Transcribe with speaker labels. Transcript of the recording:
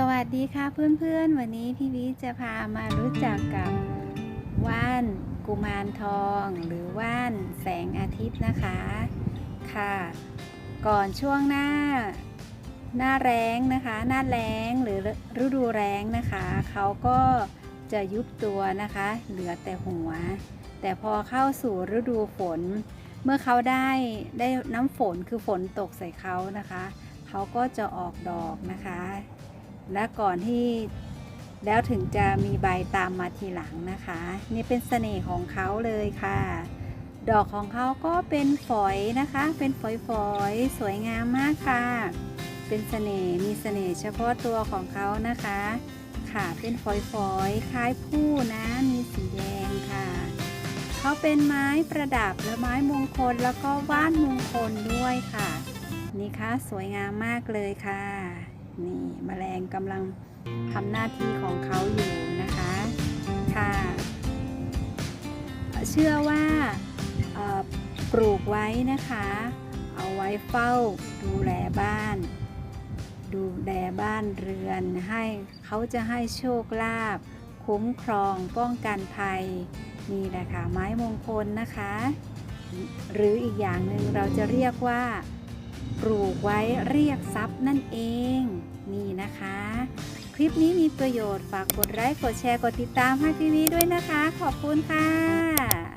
Speaker 1: สวัสดีค่ะเพื่อนๆ วันนี้พี่วิจะพามารู้จักกับว่านกุมารทอง หรือว่านแสงอาทิตย์นะคะค่ะ ก่อนช่วงหน้า หน้าแรงนะคะ หน้าแรงหรือฤดูแรงนะคะเขาก็จะยุบตัวนะคะ เหลือแต่หัว แต่พอเข้าสู่ฤดูฝน เมื่อเขาได้ได้น้ำฝนคือฝนตกใส่เขานะคะเขาก็จะออกดอกนะคะ และก่อนที่แล้วถึงจะมีใบตามมาทีหลังนะคะ นี่เป็นเสน่ห์ของเขาเลยค่ะ ดอกของเขาก็เป็นฝอยนะคะ เป็นฝอยๆสวยงามมากค่ะ เป็นเสน่ห์มีเสน่ห์เฉพาะตัวของเขานะคะ ค่ะเป็นฝอยๆคล้ายผู้นะมีสีแดงค่ะ เขาเป็นไม้ประดับและไม้มงคลแล้วก็ว่านมงคลด้วยค่ะ นี่ค่ะสวยงามมากเลยค่ะ นี่แมลงกำลังทำหน้าที่ของเขาอยู่นะคะค่ะเชื่อว่าปลูกไว้นะคะ เอาไว้เฝ้าดูแลบ้าน ดูแลบ้านเรือนให้เขาจะให้โชคลาภคุ้มครองป้องกันภัยนี่แหละค่ะไม้มงคลนะคะ หรืออีกอย่างหนึ่งเราจะเรียกว่า ปลูกไว้เรียกทรัพย์นั่นเอง นี่นะคะ คลิปนี้มีประโยชน์ฝากกดไลค์กดแชร์กดติดตามให้พี่วีด้วยนะคะ ขอบคุณค่ะ